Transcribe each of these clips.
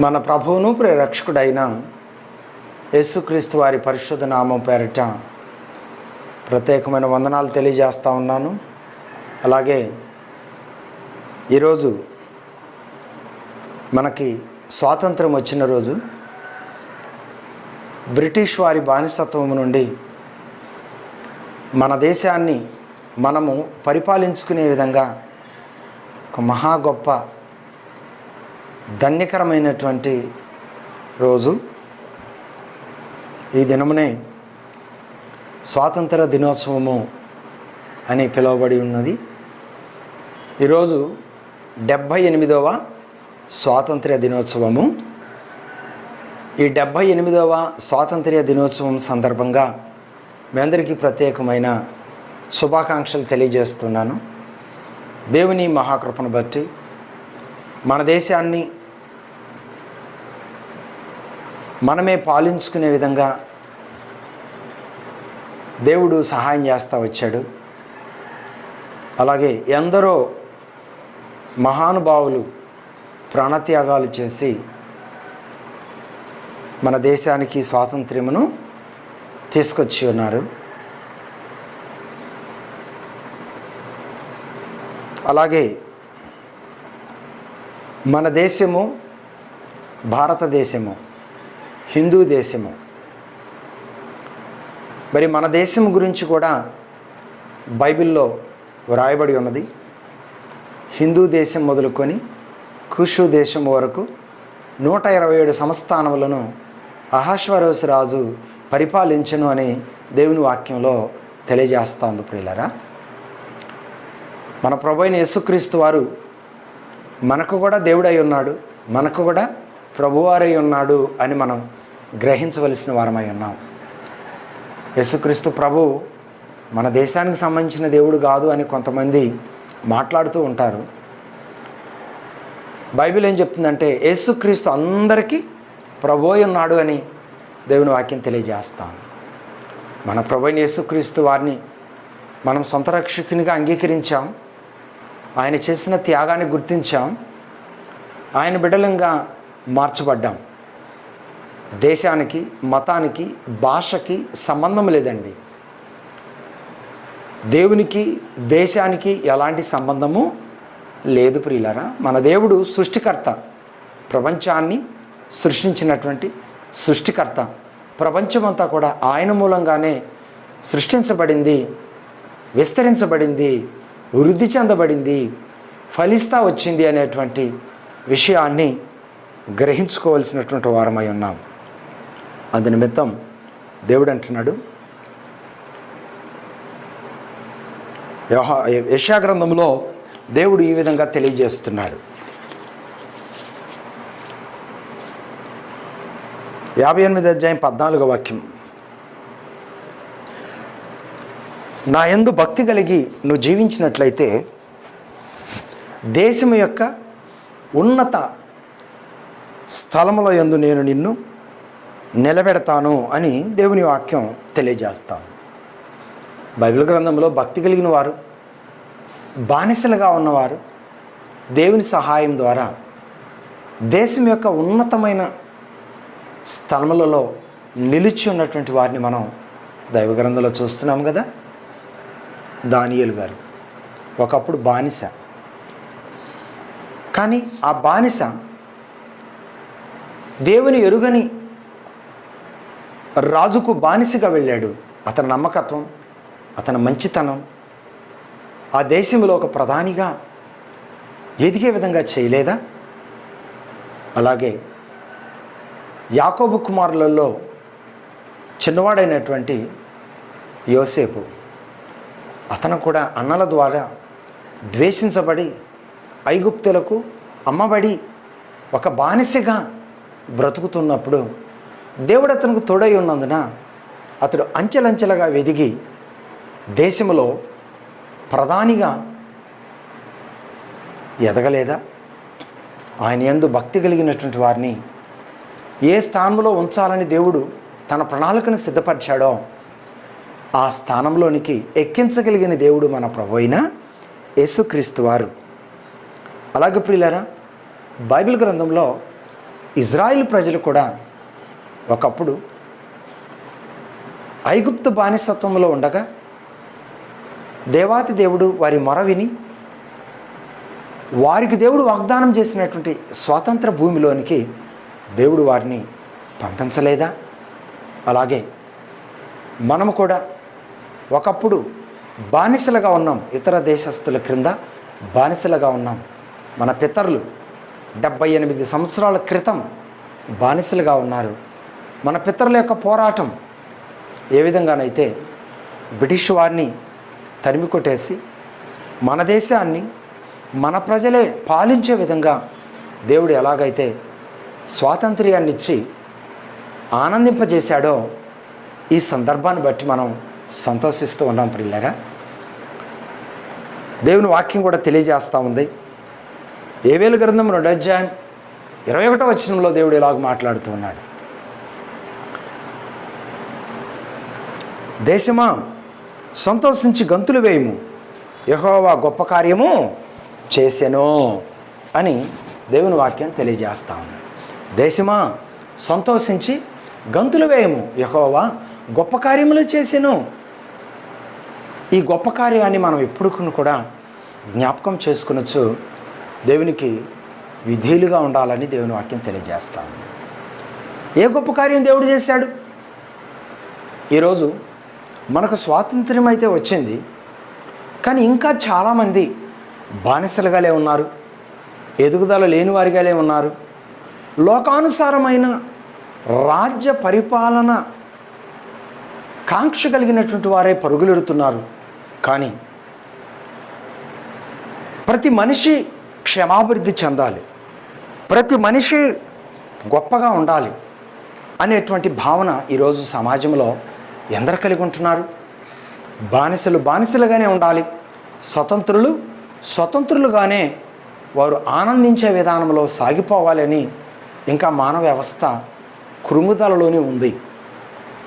మన ప్రభువును ప్రేరక్షకుడైన యేసుక్రీస్తు వారి పరిశుద్ధ నామం పేరిట ప్రత్యేకమైన వందనాలు తెలియజేస్తూ ఉన్నాను. అలాగే ఈరోజు మనకి స్వాతంత్రం వచ్చిన రోజు బ్రిటిష్ వారి బానిసత్వం నుండి మన దేశాన్ని మనము పరిపాలించుకునే విధంగా ఒక మహా గొప్ప ధన్యకరమైనటువంటి రోజు. ఈ దినమునే స్వాతంత్ర దినోత్సవము అని పిలువబడి ఉన్నది. ఈరోజు డెబ్భై ఎనిమిదవ స్వాతంత్ర్య దినోత్సవము. ఈ డెబ్భై ఎనిమిదవ స్వాతంత్ర్య దినోత్సవం సందర్భంగా మీ అందరికీ ప్రత్యేకమైన శుభాకాంక్షలు తెలియజేస్తున్నాను. దేవుని మహాకృపను బట్టి మన దేశాన్ని మనమే పాలించుకునే విధంగా దేవుడు సహాయం చేస్తూ వచ్చాడు. అలాగే ఎందరో మహానుభావులు ప్రాణత్యాగాలు చేసి మన దేశానికి స్వాతంత్ర్యమును తీసుకొచ్చి ఉన్నారు. అలాగే మన దేశము భారతదేశము హిందూ దేశము. మరి మన దేశం గురించి కూడా బైబిల్లో వ్రాయబడి ఉన్నది. హిందూ దేశం మొదలుకొని కుషు దేశం వరకు నూట ఇరవై ఏడు సంస్థానములను అహాశ్వరోస్ రాజు పరిపాలించను అని దేవుని వాక్యంలో తెలియజేస్తా ప్రియులరా. మన ప్రభు యేసుక్రీస్తు వారు మనకు కూడా దేవుడై ఉన్నాడు మనకు కూడా ప్రభువారై ఉన్నాడు అని మనం గ్రహించవలసిన వారమై ఉన్నాం. యేసుక్రీస్తు ప్రభు మన దేశానికి సంబంధించిన దేవుడు కాదు అని కొంతమంది మాట్లాడుతూ ఉంటారు. బైబిల్ ఏం చెప్తుందంటే యేసుక్రీస్తు అందరికీ ప్రభోయి ఉన్నాడు అని దేవుని వాక్యం తెలియజేస్తాం. మన ప్రభుని యేసుక్రీస్తు వారిని మనం సొంత రక్షకునిగా అంగీకరించాం. ఆయన చేసిన త్యాగాన్ని గుర్తించాం. ఆయన బిడ్డలంగా మార్చబడ్డాం. దేశానికి మతానికి భాషకి సంబంధం లేదండి. దేవునికి దేశానికి ఎలాంటి సంబంధము లేదు ప్రియులారా. మన దేవుడు సృష్టికర్త. ప్రపంచాన్ని సృష్టించినటువంటి సృష్టికర్త. ప్రపంచమంతా కూడా ఆయన మూలంగానే సృష్టించబడింది విస్తరించబడింది వృద్ధి చెందబడింది ఫలిస్తా వచ్చింది అనేటువంటి విషయాన్ని గ్రహించుకోవాల్సినటువంటి వారమై ఉన్నాం. అందు నిమిత్తం దేవుడు అంటున్నాడు యహా యశాగ్రంథంలో దేవుడు ఈ విధంగా తెలియజేస్తున్నాడు. యాభై ఎనిమిది అధ్యాయం పద్నాలుగో వాక్యం. నా ఎందు భక్తి కలిగి నువ్వు జీవించినట్లయితే దేశం యొక్క ఉన్నత స్థలముల యందు నేను నిన్ను నిలబెడతాను అని దేవుని వాక్యం తెలియజేస్తాను బైబిల్ గ్రంథంలో భక్తి కలిగిన వారు బానిసలుగా ఉన్నవారు దేవుని సహాయం ద్వారా దేశం యొక్క ఉన్నతమైన స్థలములలో నిలిచి ఉన్నటువంటి వారిని మనం దైవ గ్రంథంలో చూస్తున్నాం కదా? దానియలు గారు. ఒకప్పుడు బానిస. కానీ ఆ బానిస దేవుని ఎరుగని రాజుకు బానిసగా వెళ్ళాడు. అతని నమ్మకత్వం అతని మంచితనం ఆ దేశంలో ఒక ప్రధానిగా ఎదిగే విధంగా చేయలేదా? అలాగే యాకోబు కుమారులలో చిన్నవాడైనటువంటి యోసేపు అతను కూడా అన్నల ద్వారా ద్వేషించబడి ఐగుప్తులకు అమ్మబడి ఒక బానిసగా బ్రతుకుతున్నప్పుడు దేవుడు అతనికి తోడై ఉన్నందున అతడు అంచెలంచెలుగా వెదిగి దేశంలో ప్రధానిగా ఎదగలేదా? ఆయన ఎందు భక్తి కలిగినటువంటి వారిని ఏ స్థానంలో ఉంచాలని దేవుడు తన ప్రణాళికను సిద్ధపరిచాడో ఆ స్థానంలోనికి ఎక్కించగలిగిన దేవుడు మన ప్రభు అయిన యేసుక్రీస్తు వారు. అలాగే ప్రియులరా బైబిల్ గ్రంథంలో ఇజ్రాయిల్ ప్రజలు కూడా ఒకప్పుడు ఐగుప్తు బానిసత్వంలో ఉండగా దేవాతి దేవుడు వారి మొర విని వారికి దేవుడు వాగ్దానం చేసినటువంటి స్వాతంత్ర భూమిలోనికి దేవుడు వారిని పంపించలేదా? అలాగే మనము కూడా ఒకప్పుడు బానిసలుగా ఉన్నాం. ఇతర దేశస్తుల క్రింద బానిసలుగా ఉన్నాం. మన పితరులు డెబ్బై ఎనిమిది సంవత్సరాల క్రితం బానిసలుగా ఉన్నారు. మన పితరుల యొక్క పోరాటం ఏ విధంగానైతే బ్రిటిష్ వారిని తరిమి కొట్టేసి మన దేశాన్ని మన ప్రజలే పాలించే విధంగా దేవుడు ఎలాగైతే స్వాతంత్ర్యాన్ని ఇచ్చి ఆనందింపజేశాడో ఈ సందర్భాన్ని బట్టి మనం సంతోషిస్తూ ఉన్నాం ప్రిల్లరా దేవుని వాక్యం కూడా తెలియజేస్తూ ఉంది. ఏవేలు గ్రంథం రెండు అధ్యాయం ఇరవై ఒకటో వచనంలో దేవుడు ఇలాగ మాట్లాడుతూ ఉన్నాడు. దేశమా? సంతోషించి గంతులు వేయము. యహోవా గొప్ప కార్యము చేసెను అని దేవుని వాక్యం తెలియజేస్తా ఉన్నాడు దేశమా? సంతోషించి గంతులు వేయము. యహోవా గొప్ప కార్యములు చేసెను. ఈ గొప్ప కార్యాన్ని మనం ఎప్పుడు కూడా జ్ఞాపకం చేసుకునొచ్చు. దేవునికి విధేయులుగా ఉండాలని దేవుని వాక్యం తెలియజేస్తా ఉంది. ఏ గొప్ప కార్యం దేవుడు చేశాడు? ఈరోజు మనకు స్వాతంత్ర్యం అయితే వచ్చింది కానీ ఇంకా చాలామంది బానిసలుగాలే ఉన్నారు ఎదుగుదల లేని వారిగాలే ఉన్నారు. లోకానుసారమైన రాజ్య పరిపాలన కాంక్ష కలిగినటువంటి వారే పరుగులెడుతున్నారు. కానీ ప్రతి మనిషి క్షమాభివృద్ధి చెందాలి ప్రతి మనిషి గొప్పగా ఉండాలి అనేటువంటి భావన ఈరోజు సమాజంలో ఎందరు కలిగి ఉంటున్నారు? బానిసలు బానిసలుగానే ఉండాలి. స్వతంత్రులు స్వతంత్రులుగానే వారు ఆనందించే విధానంలో సాగిపోవాలని ఇంకా మానవ వ్యవస్థ కృంగుదలలోనే ఉంది.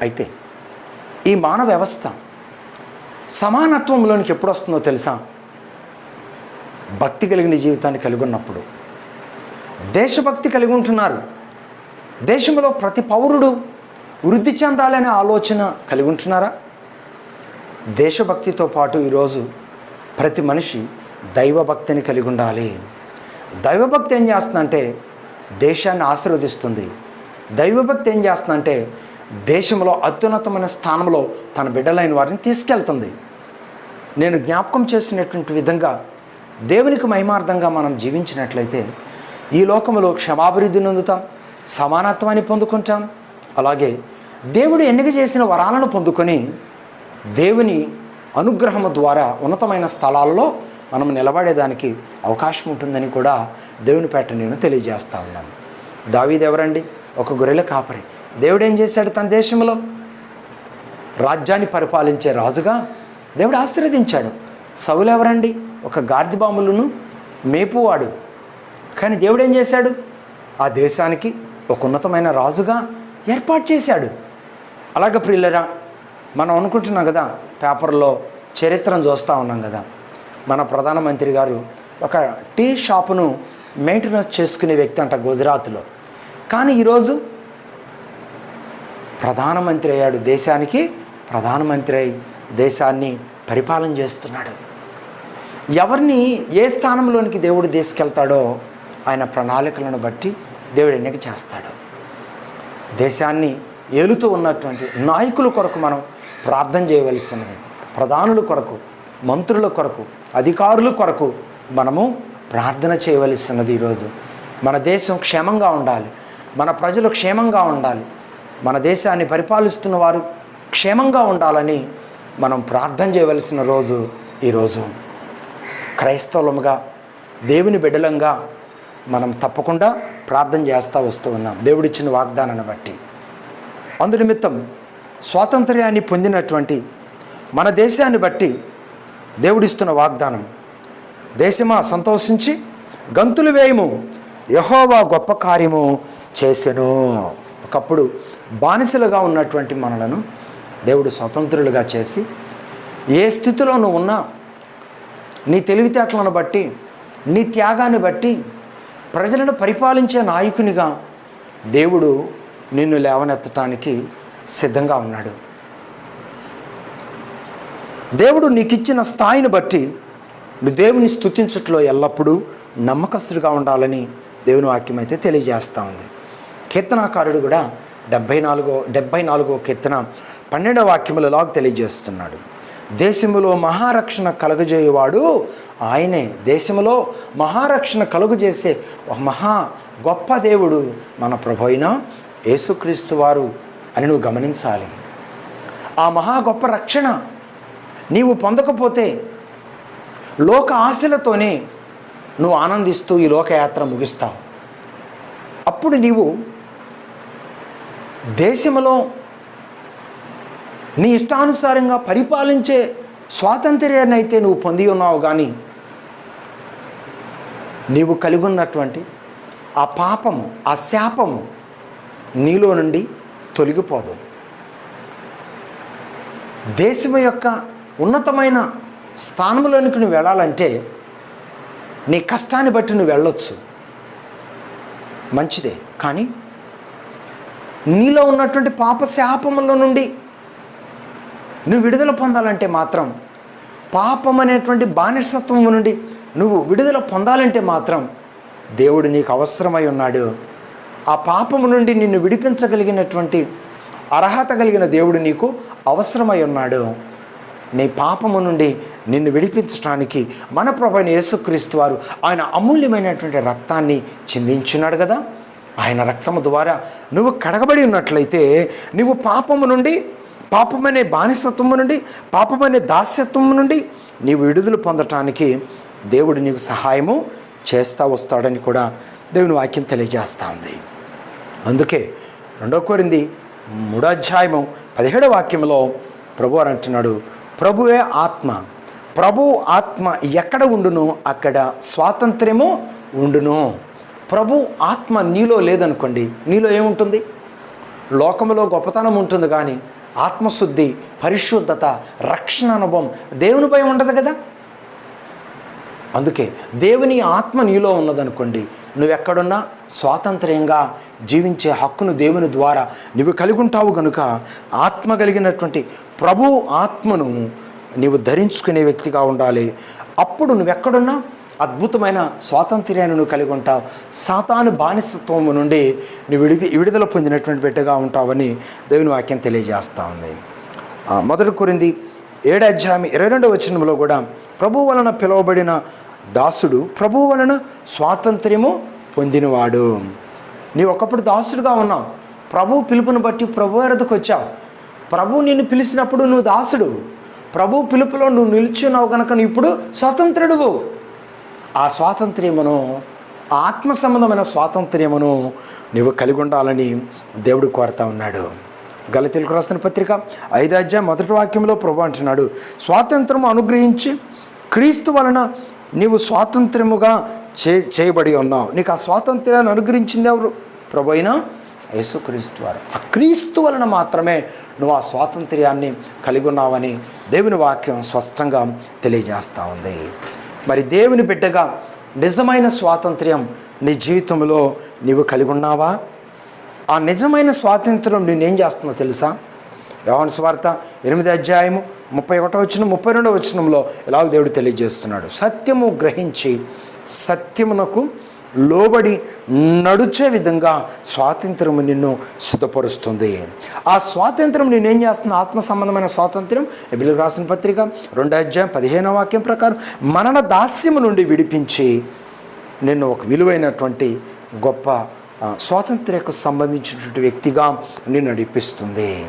అయితే ఈ మానవ వ్యవస్థ సమానత్వంలోనికి ఎప్పుడు వస్తుందో తెలుసా? భక్తి కలిగిన జీవితాన్ని కలిగి ఉన్నప్పుడు దేశభక్తి కలిగి ఉంటున్నారు దేశంలో ప్రతి పౌరుడు వృద్ధి చెందాలనే ఆలోచన కలిగి ఉంటున్నారా? దేశభక్తితో పాటు ఈరోజు ప్రతి మనిషి దైవభక్తిని కలిగి ఉండాలి. దైవభక్తి ఏం చేస్తుందంటే దేశాన్ని ఆశీర్వదిస్తుంది. దైవభక్తి ఏం చేస్తుందంటే దేశంలో అత్యున్నతమైన స్థానంలో తన బిడ్డలైన వారిని తీసుకెళ్తుంది. నేను జ్ఞాపకం చేసినటువంటి విధంగా దేవునికి మహిమార్థంగా మనం జీవించినట్లయితే ఈ లోకంలో క్షమాభివృద్ధి నొందుతాం సమానత్వాన్ని పొందుకుంటాం అలాగే దేవుడు ఎన్నిక చేసిన వరాలను పొందుకొని దేవుని అనుగ్రహము ద్వారా ఉన్నతమైన స్థలాల్లో మనం నిలబడేదానికి అవకాశం ఉంటుందని కూడా దేవుని పేట నేను తెలియజేస్తా ఉన్నాను. దావీది ఎవరండి? ఒక గొర్రెల కాపరి. దేవుడు ఏం చేశాడు తన దేశంలో? రాజ్యాన్ని పరిపాలించే రాజుగా దేవుడు ఆశీర్వదించాడు. సవులు ఎవరండి? ఒక గార్దిబాములను మేపువాడు. కానీ దేవుడు ఏం చేశాడు? ఆ దేశానికి ఒక ఉన్నతమైన రాజుగా ఏర్పాటు చేశాడు. అలాగే ప్రియులరా మనం అనుకుంటున్నాం కదా పేపర్లో చరిత్రను చూస్తూ ఉన్నాం కదా. మన ప్రధానమంత్రి గారు ఒక టీ షాపును మెయింటెనెన్స్ చేసుకునే వ్యక్తి అంట గుజరాత్లో. కానీ ఈరోజు ప్రధానమంత్రి అయ్యాడు దేశానికి ప్రధానమంత్రి అయి దేశాన్ని పరిపాలన చేస్తున్నాడు. ఎవరిని ఏ స్థానంలోనికి దేవుడు తీసుకెళ్తాడో ఆయన ప్రణాళికలను బట్టి దేవుడు ఎన్నిక చేస్తాడు. దేశాన్ని ఏలుతూ ఉన్నటువంటి నాయకుల కొరకు మనం ప్రార్థన చేయవలసినది. ప్రధానుల కొరకు మంత్రుల కొరకు అధికారుల కొరకు మనము ప్రార్థన చేయవలసినది ఈరోజు. మన దేశం క్షేమంగా ఉండాలి. మన ప్రజలు క్షేమంగా ఉండాలి. మన దేశాన్ని పరిపాలిస్తున్న వారు క్షేమంగా ఉండాలని మనం ప్రార్థన చేయవలసిన రోజు ఈరోజు. క్రైస్తవులముగా దేవుని బిడ్డలంగా మనం తప్పకుండా ప్రార్థన చేస్తూ వస్తూ ఉన్నాం. దేవుడిచ్చిన వాగ్దానాన్ని బట్టి. అందు నిమిత్తం స్వాతంత్ర్యాన్ని పొందినటువంటి మన దేశాన్ని బట్టి దేవుడిస్తున్న వాగ్దానం దేశమా సంతోషించి గంతులు వేయము యహోవా గొప్ప కార్యము చేసెను. ఒకప్పుడు బానిసలుగా ఉన్నటువంటి మనలను దేవుడు స్వతంత్రులుగా చేసి ఏ స్థితిలో నువ్వు ఉన్నా నీ తెలివితేటలను బట్టి నీ త్యాగాన్ని బట్టి ప్రజలను పరిపాలించే నాయకునిగా దేవుడు నిన్ను లేవనెత్తటానికి సిద్ధంగా ఉన్నాడు. దేవుడు నీకు ఇచ్చిన స్థాయిని బట్టి నువ్వు దేవుని స్థుతించట్లో ఎల్లప్పుడూ నమ్మకస్తుడిగా ఉండాలని దేవుని వాక్యం అయితే తెలియజేస్తూ ఉంది. కీర్తనాకారుడు కూడా డెబ్భై నాలుగో డెబ్భై నాలుగో కీర్తన పన్నెండవ వాక్యములలాగా తెలియజేస్తున్నాడు. దేశములో మహారక్షణ కలగజేయవాడు ఆయనే దేశంలో మహారక్షణ కలుగజేసే చేసే మహా గొప్ప దేవుడు మన ప్రభు అయిన యేసుక్రీస్తు వారు అని నువ్వు గమనించాలి. ఆ మహా గొప్ప రక్షణ నీవు పొందకపోతే లోక ఆశలతోనే నువ్వు ఆనందిస్తూ ఈ లోకయాత్ర ముగిస్తావు. అప్పుడు నీవు దేశంలో నీ ఇష్టానుసారంగా పరిపాలించే స్వాతంత్ర్యాన్ని అయితే నువ్వు పొంది ఉన్నావు కానీ నీవు కలిగి ఉన్నటువంటి ఆ పాపము ఆ శాపము నీలో నుండి తొలగిపోదు. దేశం యొక్క ఉన్నతమైన స్థానంలోనికి నువ్వు వెళ్ళాలంటే నీ కష్టాన్ని బట్టి నువ్వు వెళ్ళొచ్చు. మంచిదే. కానీ నీలో ఉన్నటువంటి పాప శాపముల నుండి నువ్వు విడుదల పొందాలంటే మాత్రం పాపం అనేటువంటి బానిసత్వం నుండి నువ్వు విడుదల పొందాలంటే మాత్రం దేవుడు నీకు అవసరమై ఉన్నాడు. ఆ పాపము నుండి నిన్ను విడిపించగలిగినటువంటి అర్హత కలిగిన దేవుడు నీకు అవసరమై ఉన్నాడు. నీ పాపము నుండి నిన్ను విడిపించడానికి మన ప్రభుని యేసుక్రీస్తు వారు ఆయన అమూల్యమైనటువంటి రక్తాన్ని చిందించున్నాడు కదా. ఆయన రక్తము ద్వారా నువ్వు కడగబడి ఉన్నట్లయితే నువ్వు పాపము నుండి పాపమనే బానిసత్వము నుండి పాపమనే దాస్యత్వము నుండి నీవు విడుదల పొందటానికి దేవుడు నీకు సహాయము చేస్తూ వస్తాడని కూడా దేవుని వాక్యం తెలియజేస్తూ ఉంది. అందుకే రెండో కోరింది మూడో అధ్యాయము పదిహేడో వాక్యంలో ప్రభు అని అంటున్నాడు ప్రభువే ఆత్మ. ప్రభు ఆత్మ ఎక్కడ ఉండును? అక్కడ స్వాతంత్ర్యము ఉండును. ప్రభు ఆత్మ నీలో లేదనుకోండి నీలో ఏముంటుంది? లోకములో గొప్పతనం ఉంటుంది కానీ ఆత్మశుద్ధి పరిశుద్ధత రక్షణ అనుభవం దేవుని భయం ఉండదు కదా? అందుకే దేవుని ఆత్మ నీలో ఉన్నదనుకోండి నువ్వెక్కడున్నా స్వాతంత్ర్యంగా జీవించే హక్కును దేవుని ద్వారా నువ్వు కలిగి ఉంటావు కనుక ఆత్మ కలిగినటువంటి ప్రభు ఆత్మను నీవు ధరించుకునే వ్యక్తిగా ఉండాలి. అప్పుడు నువ్వెక్కడున్నా అద్భుతమైన స్వాతంత్ర్యాన్ని నువ్వు కలిగి ఉంటావు సాతాను బానిసత్వం నుండి నువ్వు విడిపి విడుదల పొందినటువంటి బిడ్డగా ఉంటావని దేవుని వాక్యం తెలియజేస్తూ ఉంది. మొదటి కొరింది ఏడు అధ్యాయం ఇరవై రెండవ వచనంలో కూడా ప్రభు వలన పిలువబడిన దాసుడు ప్రభు వలన స్వాతంత్ర్యము పొందినవాడు. నీవు ఒకప్పుడు దాసుడుగా ఉన్నావు. ప్రభు పిలుపుని బట్టి ప్రభు ఎరదకు వచ్చావు. ప్రభు నిన్ను పిలిచినప్పుడు నువ్వు దాసుడు. ప్రభు పిలుపులో నువ్వు నిలుచున్నావు కనుక నువ్వు ఇప్పుడు స్వాతంత్రుడువు. ఆ స్వాతంత్ర్యమును ఆత్మ సంబంధమైన స్వాతంత్ర్యమును నీవు కలిగి ఉండాలని దేవుడు కోరుతా ఉన్నాడు. గలతీలకు రాసిన పత్రిక ఐదు మొదటి వాక్యంలో ప్రభు అంటున్నాడు స్వాతంత్రము అనుగ్రహించి క్రీస్తు వలన నీవు స్వాతంత్ర్యముగా చే చేయబడి ఉన్నావు. నీకు ఆ స్వాతంత్ర్యాన్ని అనుగ్రహించింది ఎవరు? ప్రభు అయినా యేసుక్రీస్తు వారు. ఆ క్రీస్తు వలన మాత్రమే నువ్వు ఆ స్వాతంత్ర్యాన్ని కలిగి ఉన్నావని దేవుని వాక్యం స్పష్టంగా తెలియజేస్తూ ఉంది. మరి దేవుని బిడ్డగా నిజమైన స్వాతంత్ర్యం నీ జీవితంలో నీవు కలిగి ఉన్నావా? ఆ నిజమైన స్వాతంత్రం నేనేం చేస్తుందో తెలుసా? యోహాను స్వార్త ఎనిమిది అధ్యాయము ముప్పై ఒకటో వచ్చిన ముప్పై రెండో వచనంలో ఇలాగ దేవుడు తెలియజేస్తున్నాడు. సత్యము గ్రహించి సత్యమునకు లోబడి నడుచే విధంగా స్వాతంత్రం నిన్ను సిద్ధపరుస్తుంది ఆ స్వాతంత్రం నేనేం చేస్తున్న? ఆత్మ సంబంధమైన స్వాతంత్రం ఎబిలు రాసిన పత్రిక రెండో అధ్యాయం పదిహేనో వాక్యం ప్రకారం మరణ దాస్యము నుండి విడిపించి నిన్ను ఒక విలువైనటువంటి గొప్ప స్వాతంత్ర్యకు సంబంధించినటువంటి వ్యక్తిగా నిన్ను నడిపిస్తుంది.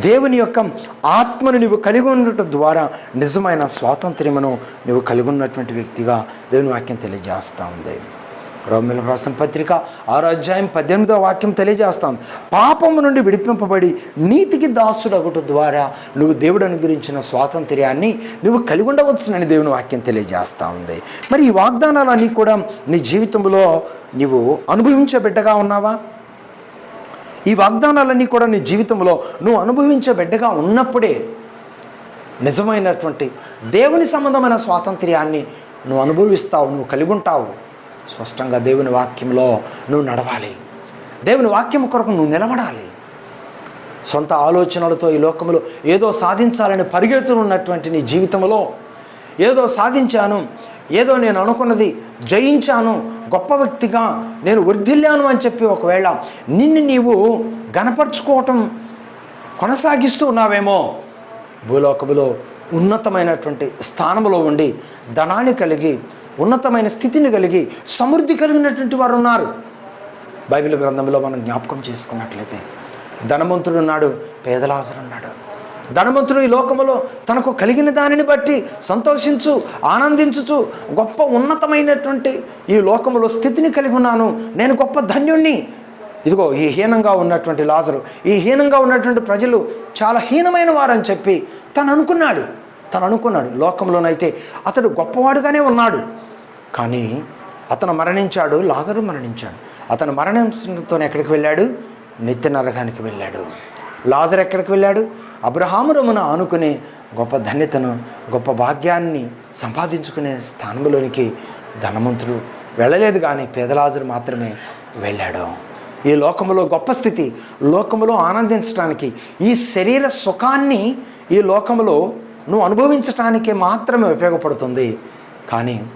దేవుని యొక్క ఆత్మను నీవు కలిగి ఉండటం ద్వారా నిజమైన స్వాతంత్ర్యమును నీవు కలిగి ఉన్నటువంటి వ్యక్తిగా దేవుని వాక్యం తెలియజేస్తూ ఉంది. రోమిల రాసిన పత్రిక ఆరో అధ్యాయం పద్దెనిమిదో వాక్యం తెలియజేస్తాం. పాపము నుండి విడిపింపబడి నీతికి దాసుడగుట ద్వారా నువ్వు దేవుడు అనుగ్రహించిన స్వాతంత్ర్యాన్ని నువ్వు కలిగి ఉండవచ్చునని దేవుని వాక్యం తెలియజేస్తూ ఉంది. మరి ఈ వాగ్దానాలన్నీ కూడా నీ జీవితంలో నీవు అనుభవించే బిడ్డగా ఉన్నావా? ఈ వాగ్దానాలన్నీ కూడా నీ జీవితంలో నువ్వు అనుభవించే బిడ్డగా ఉన్నప్పుడే నిజమైనటువంటి దేవుని సంబంధమైన స్వాతంత్ర్యాన్ని నువ్వు అనుభవిస్తావు నువ్వు కలిగి ఉంటావు. స్పష్టంగా దేవుని వాక్యంలో నువ్వు నడవాలి. దేవుని వాక్యం కొరకు నువ్వు నిలబడాలి. సొంత ఆలోచనలతో ఈ లోకంలో ఏదో సాధించాలని పరిగెడుతున్నటువంటి నీ జీవితంలో ఏదో సాధించాను ఏదో నేను అనుకున్నది జయించాను గొప్ప వ్యక్తిగా నేను వర్ధిల్లాను అని చెప్పి ఒకవేళ నిన్ను నీవు గనపరుచుకోవటం కొనసాగిస్తూ ఉన్నావేమో భూలోకములో ఉన్నతమైనటువంటి స్థానంలో ఉండి ధనాన్ని కలిగి ఉన్నతమైన స్థితిని కలిగి సమృద్ధి కలిగినటువంటి వారు ఉన్నారు. బైబిల్ గ్రంథంలో మనం జ్ఞాపకం చేసుకున్నట్లయితే ధనవంతుడు ఉన్నాడు పేదలాసరు ఉన్నాడు. ధనవంతుడు ఈ లోకములో తనకు కలిగిన దానిని బట్టి సంతోషించు ఆనందించుచు గొప్ప ఉన్నతమైనటువంటి ఈ లోకములో స్థితిని కలిగి ఉన్నాను. నేను గొప్ప ధన్యుణ్ణి. ఇదిగో ఈ హీనంగా ఉన్నటువంటి లాజరు ఈ హీనంగా ఉన్నటువంటి ప్రజలు చాలా హీనమైన వారని చెప్పి తను అనుకున్నాడు. తను అనుకున్నాడు లోకంలోనైతే అతడు గొప్పవాడుగానే ఉన్నాడు. కానీ అతను మరణించాడు లాజరు మరణించాడు. అతను మరణించడంతో ఎక్కడికి వెళ్ళాడు? నిత్య నరకానికి వెళ్ళాడు. లాజర్ ఎక్కడికి వెళ్ళాడు? అబ్రహామురమున ఆనుకునే గొప్ప ధన్యతను గొప్ప భాగ్యాన్ని సంపాదించుకునే స్థానంలోనికి ధనవంతుడు వెళ్ళలేదు కానీ పేదలాజరు మాత్రమే వెళ్ళాడు. ఈ లోకములో గొప్ప స్థితి లోకములో ఆనందించడానికి ఈ శరీర సుఖాన్ని ఈ లోకములో నువ్వు అనుభవించటానికే మాత్రమే ఉపయోగపడుతుంది. కానీ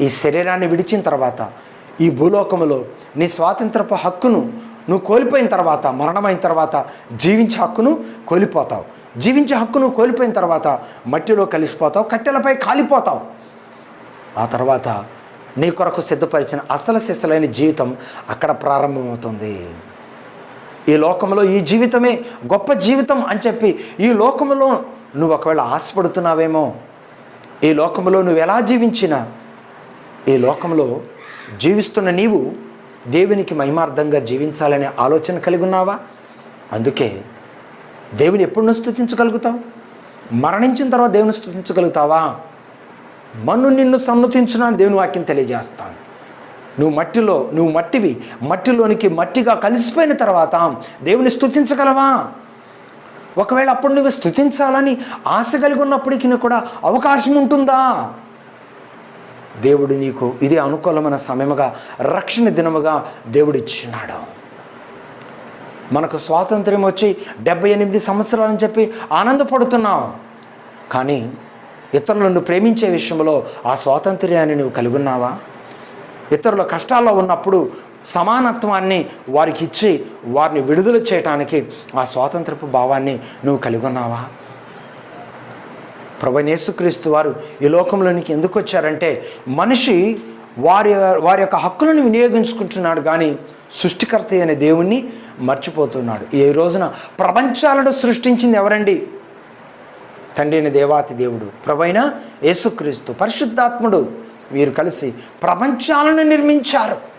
ఈ శరీరాన్ని విడిచిన తర్వాత ఈ భూలోకములో నీ స్వాతంత్రపు హక్కును నువ్వు కోల్పోయిన తర్వాత మరణమైన తర్వాత జీవించే హక్కును కోల్పోతావు. జీవించే హక్కును కోల్పోయిన తర్వాత మట్టిలో కలిసిపోతావు కట్టెలపై కాలిపోతావు. ఆ తర్వాత నీ కొరకు సిద్ధపరిచిన అసలు సిసలైన జీవితం అక్కడ ప్రారంభమవుతుంది. ఈ లోకంలో ఈ జీవితమే గొప్ప జీవితం అని చెప్పి ఈ లోకంలో నువ్వు ఒకవేళ ఆశపడుతున్నావేమో ఈ లోకంలో నువ్వు ఎలా జీవించినా ఈ లోకంలో జీవిస్తున్న నీవు దేవునికి మహిమార్థంగా జీవించాలనే ఆలోచన కలిగి ఉన్నావా? అందుకే దేవుని ఎప్పుడు నువ్వు స్థుతించగలుగుతావు మరణించిన తర్వాత దేవుని స్థుతించగలుగుతావా మన్ను నిన్ను సన్నతించున దేవుని వాక్యం తెలియజేస్తాను. నువ్వు మట్టిలో నువ్వు మట్టివి మట్టిలోనికి మట్టిగా కలిసిపోయిన తర్వాత దేవుని స్థుతించగలవా ఒకవేళ అప్పుడు నువ్వు స్థుతించాలని ఆశ కలిగి ఉన్నప్పటికీ కూడా అవకాశం ఉంటుందా? దేవుడు నీకు ఇదే అనుకూలమైన సమయముగా రక్షణ దినముగా దేవుడిచ్చినాడు. మనకు స్వాతంత్ర్యం వచ్చి డెబ్బై ఎనిమిది సంవత్సరాలని చెప్పి ఆనందపడుతున్నావు. కానీ ఇతరులను ప్రేమించే విషయంలో ఆ స్వాతంత్ర్యాన్ని నువ్వు కలిగి ఉన్నావా? ఇతరుల కష్టాల్లో ఉన్నప్పుడు సమానత్వాన్ని వారికి ఇచ్చి వారిని విడుదల చేయటానికి ఆ స్వాతంత్రపు భావాన్ని నువ్వు కలిగి ఉన్నావా? ప్రభనేసుక్రీస్తు వారు ఈ లోకంలోనికి ఎందుకు వచ్చారంటే మనిషి వారి వారి యొక్క హక్కులను వినియోగించుకుంటున్నాడు కానీ సృష్టికర్త అనే దేవుణ్ణి మర్చిపోతున్నాడు. ఈ రోజున ప్రపంచాలను సృష్టించింది ఎవరండి? తండ్రిని దేవాతి దేవుడు ప్రభైన యేసుక్రీస్తు పరిశుద్ధాత్ముడు. వీరు కలిసి ప్రపంచాలను నిర్మించారు.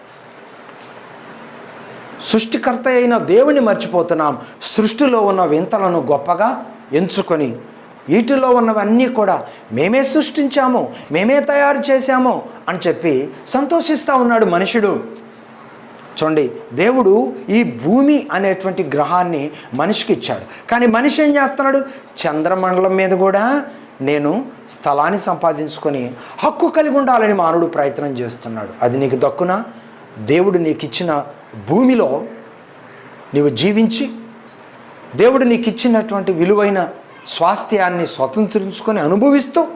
సృష్టికర్త అయిన దేవుని మర్చిపోతున్నాం. సృష్టిలో ఉన్న వింతలను గొప్పగా ఎంచుకొని వీటిలో ఉన్నవన్నీ కూడా మేమే సృష్టించాము మేమే తయారు చేశాము అని చెప్పి సంతోషిస్తూ ఉన్నాడు మనుషుడు. చూడండి దేవుడు ఈ భూమి అనేటువంటి గ్రహాన్ని మనిషికి ఇచ్చాడు. కానీ మనిషి ఏం చేస్తున్నాడు? చంద్రమండలం మీద కూడా నేను స్థలాన్ని సంపాదించుకొని హక్కు కలిగి ఉండాలని మానవుడు ప్రయత్నం చేస్తున్నాడు. అది నీకు దక్కున? దేవుడు నీకు ఇచ్చిన భూమిలో నీవు జీవించి దేవుడు నీకు ఇచ్చినటువంటి విలువైన స్వాస్థ్యాన్ని స్వతంత్రించుకొని అనుభవిస్తూ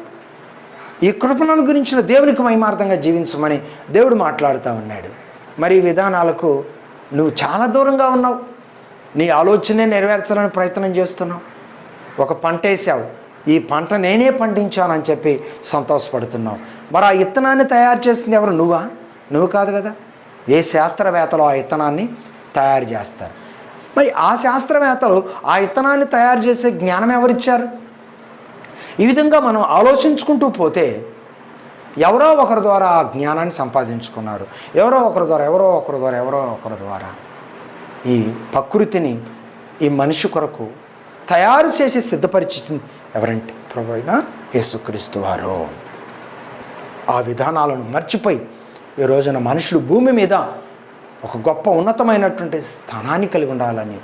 ఈ కృపణను గురించిన దేవునికి మహిమార్థంగా జీవించమని దేవుడు మాట్లాడుతూ ఉన్నాడు. మరి ఈ విధానాలకు నువ్వు చాలా దూరంగా ఉన్నావు. నీ ఆలోచనే నెరవేర్చాలని ప్రయత్నం చేస్తున్నావు. ఒక పంట వేసావు. ఈ పంట నేనే పండించానని చెప్పి సంతోషపడుతున్నావు. మరి ఆ ఇత్తనాన్ని తయారు చేసింది ఎవరు? నువ్వా? నువ్వు కాదు కదా? ఏ శాస్త్రవేత్తలు ఆ ఇత్తనాన్ని తయారు చేస్తారు? మరి ఆ శాస్త్రవేత్తలు ఆ ఇత్తనాన్ని తయారు చేసే జ్ఞానం ఎవరిచ్చారు? ఈ విధంగా మనం ఆలోచించుకుంటూ పోతే ఎవరో ఒకరి ద్వారా ఆ జ్ఞానాన్ని సంపాదించుకున్నారు. ఎవరో ఒకరి ద్వారా ఎవరో ఒకరి ద్వారా ఎవరో ఒకరి ద్వారా ఈ ప్రకృతిని ఈ మనిషి కొరకు తయారు చేసి సిద్ధపరిచింది ఎవరంటే ప్రభు అయినా యేసుక్రీస్తు వారు. ఆ విధానాలను మర్చిపోయి ఈ రోజున మనుషులు భూమి మీద ఒక గొప్ప ఉన్నతమైనటువంటి స్థానాన్ని కలిగి ఉండాలని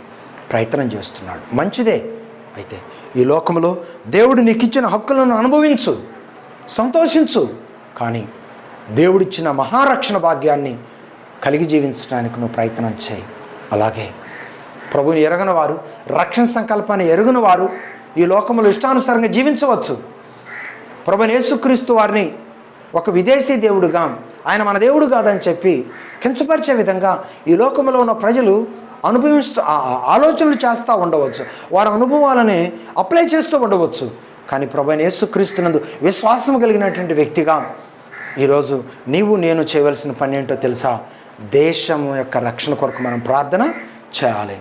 ప్రయత్నం చేస్తున్నాడు. మంచిదే. అయితే ఈ లోకంలో దేవుడు నీకు ఇచ్చిన హక్కులను అనుభవించు సంతోషించు. కానీ దేవుడిచ్చిన మహారక్షణ భాగ్యాన్ని కలిగి జీవించడానికి నువ్వు ప్రయత్నం చేయి. అలాగే ప్రభుని ఎరగని వారు రక్షణ సంకల్పాన్ని ఎరుగున వారు ఈ లోకంలో ఇష్టానుసారంగా జీవించవచ్చు. ప్రభుని యేసుక్రీస్తు వారిని ఒక విదేశీ దేవుడుగా ఆయన మన దేవుడు కాదని చెప్పి కించపరిచే విధంగా ఈ లోకంలో ఉన్న ప్రజలు అనుభవిస్తూ ఆలోచనలు చేస్తూ ఉండవచ్చు. వారి అనుభవాలని అప్లై చేస్తూ ఉండవచ్చు. కానీ ప్రభు యేసుక్రీస్తునందు విశ్వాసం కలిగినటువంటి వ్యక్తిగా ఈరోజు నీవు నేను చేయవలసిన పని ఏంటో తెలుసా? దేశం యొక్క రక్షణ కొరకు మనం ప్రార్థన చేయాలి.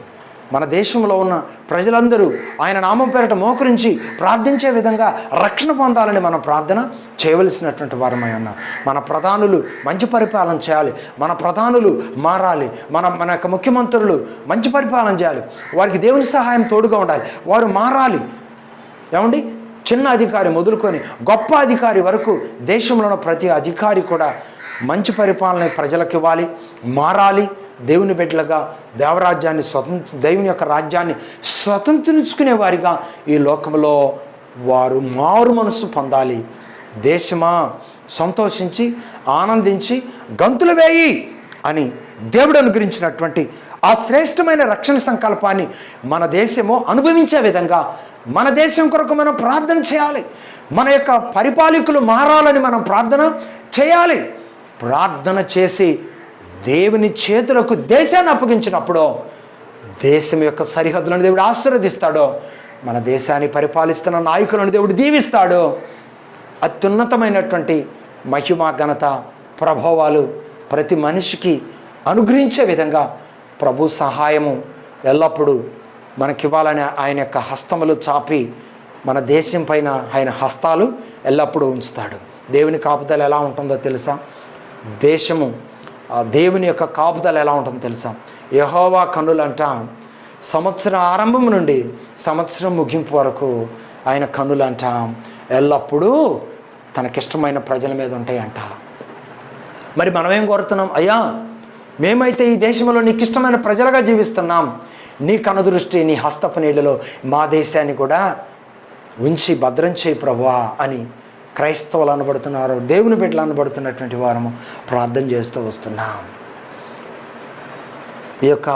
మన దేశంలో ఉన్న ప్రజలందరూ ఆయన నామం పేరట మోకరించి ప్రార్థించే విధంగా రక్షణ పొందాలని మనం ప్రార్థన చేయవలసినటువంటి వారమై ఉన్నాం. మన ప్రధానులు మంచి పరిపాలన చేయాలి. మన ప్రధానులు మారాలి. మన మన యొక్క ముఖ్యమంత్రులు మంచి పరిపాలన చేయాలి. వారికి దేవుని సహాయం తోడుగా ఉండాలి. వారు మారాలి. ఏమండి? చిన్న అధికారి మొదలుకొని గొప్ప అధికారి వరకు దేశంలో ఉన్న ప్రతి అధికారి కూడా మంచి పరిపాలన ప్రజలకు ఇవ్వాలి. మారాలి. దేవుని బిడ్డలుగా దేవరాజ్యాన్ని స్వతంత్ర దేవుని యొక్క రాజ్యాన్ని స్వతంత్రించుకునే వారిగా ఈ లోకంలో వారు మారు మనసు పొందాలి. దేశమా సంతోషించి ఆనందించి గంతులు వేయి అని దేవుడు అనుగ్రహించినటువంటి ఆ శ్రేష్టమైన రక్షణ సంకల్పాన్ని మన దేశము అనుభవించే విధంగా మన దేశం కొరకు మనం ప్రార్థన చేయాలి. మన యొక్క పరిపాలకులు మారాలని మనం ప్రార్థన చేయాలి. ప్రార్థన చేసి దేవుని చేతులకు దేశాన్ని అప్పగించినప్పుడు దేశం యొక్క సరిహద్దులను దేవుడు ఆశీర్వదిస్తాడో. మన దేశాన్ని పరిపాలిస్తున్న నాయకులను దేవుడు దీవిస్తాడో. అత్యున్నతమైనటువంటి మహిమ ఘనత ప్రభావాలు ప్రతి మనిషికి అనుగ్రహించే విధంగా ప్రభు సహాయము ఎల్లప్పుడూ మనకివ్వాలని ఆయన యొక్క హస్తములు చాపి మన దేశం పైన ఆయన హస్తాలు ఎల్లప్పుడూ ఉంచుతాడు. దేవుని కాపుదల ఎలా ఉంటుందో తెలుసా? దేశము దేవుని యొక్క కాపుదల ఎలా ఉంటుందో తెలుసా? యహోవా కన్నులంట సంవత్సరం ఆరంభం నుండి సంవత్సరం ముగింపు వరకు ఆయన కన్నులంట ఎల్లప్పుడూ తనకిష్టమైన ప్రజల మీద ఉంటాయంట. మరి మనమేం కోరుతున్నాం? అయ్యా మేమైతే ఈ దేశంలో నీకు ఇష్టమైన ప్రజలుగా జీవిస్తున్నాం. నీ కనుదృష్టి నీ హస్తపు నీళ్ళలో మా దేశాన్ని కూడా ఉంచి భద్రం చేయి ప్రభువా అని క్రైస్తవులు అనబడుతున్నారు దేవుని బిడ్డలు అనబడుతున్నటువంటి వారము ప్రార్థన చేస్తూ వస్తున్నాం. ఈ యొక్క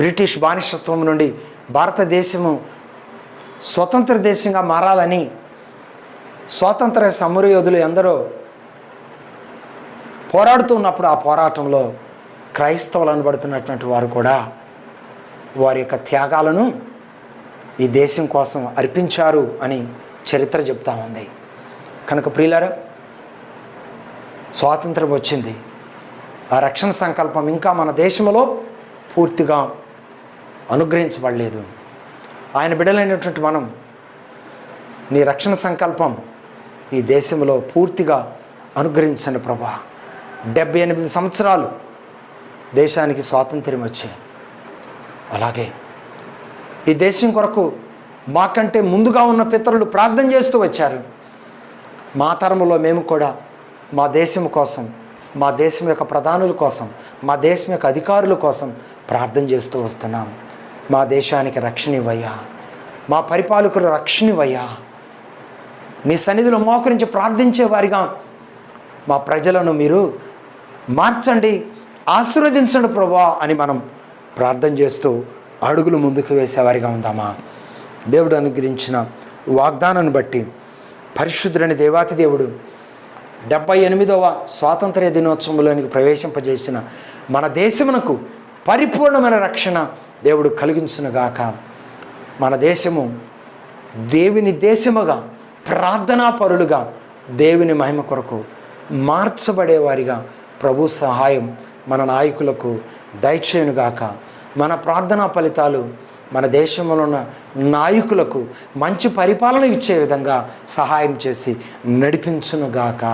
బ్రిటిష్ బానిసత్వం నుండి భారతదేశము స్వతంత్ర దేశంగా మారాలని స్వాతంత్ర సమరయోధులు ఎందరో పోరాడుతూ ఉన్నప్పుడు ఆ పోరాటంలో క్రైస్తవులు అనబడుతున్నటువంటి వారు కూడా వారి యొక్క త్యాగాలను ఈ దేశం కోసం అర్పించారు అని చరిత్ర చెప్తా ఉంది. కనుక ప్రియులారా స్వాతంత్రం వచ్చింది. ఆ రక్షణ సంకల్పం ఇంకా మన దేశంలో పూర్తిగా అనుగ్రహించబడలేదు. ఆయన బిడ్డలైనటువంటి మనం నీ రక్షణ సంకల్పం ఈ దేశంలో పూర్తిగా అనుగ్రహించండి ప్రభా. డెబ్బై ఎనిమిది సంవత్సరాలు దేశానికి స్వాతంత్ర్యం వచ్చాయి అలాగే ఈ దేశం కొరకు మాకంటే ముందుగా ఉన్న పితరులు ప్రార్థన చేస్తూ వచ్చారు. మా తరములో మేము కూడా మా దేశం కోసం మా దేశం యొక్క ప్రధానుల కోసం మా దేశం యొక్క అధికారుల కోసం ప్రార్థన చేస్తూ వస్తున్నాం. మా దేశానికి రక్షణ ఇవ్వయ్యా మా పరిపాలకులు రక్షణ ఇవ్వయ్యా మీ సన్నిధిలో మోకరించి ప్రార్థించే వారిగా మా ప్రజలను మీరు మార్చండి ఆశీర్వదించండి ప్రభా అని మనం ప్రార్థన చేస్తూ అడుగులు ముందుకు వేసేవారిగా ఉందామా? దేవుడు అనుగ్రహించిన వాగ్దానాన్ని బట్టి పరిశుద్ధుడని దేవాతి దేవుడు డెబ్బై ఎనిమిదవ స్వాతంత్ర్య దినోత్సవంలోనికి ప్రవేశింపజేసిన మన దేశమునకు పరిపూర్ణమైన రక్షణ దేవుడు కలిగించునుగాక మన దేశము దేవుని దేశముగా ప్రార్థనా పరులుగా దేవుని మహిమ కొరకు మార్చబడేవారిగా ప్రభు సహాయం మన నాయకులకు దయచేయునుగాక మన ప్రార్థనా ఫలితాలు మన దేశంలో ఉన్న నాయకులకు మంచి పరిపాలన ఇచ్చే విధంగా సహాయం చేసి నడిపించునుగాక.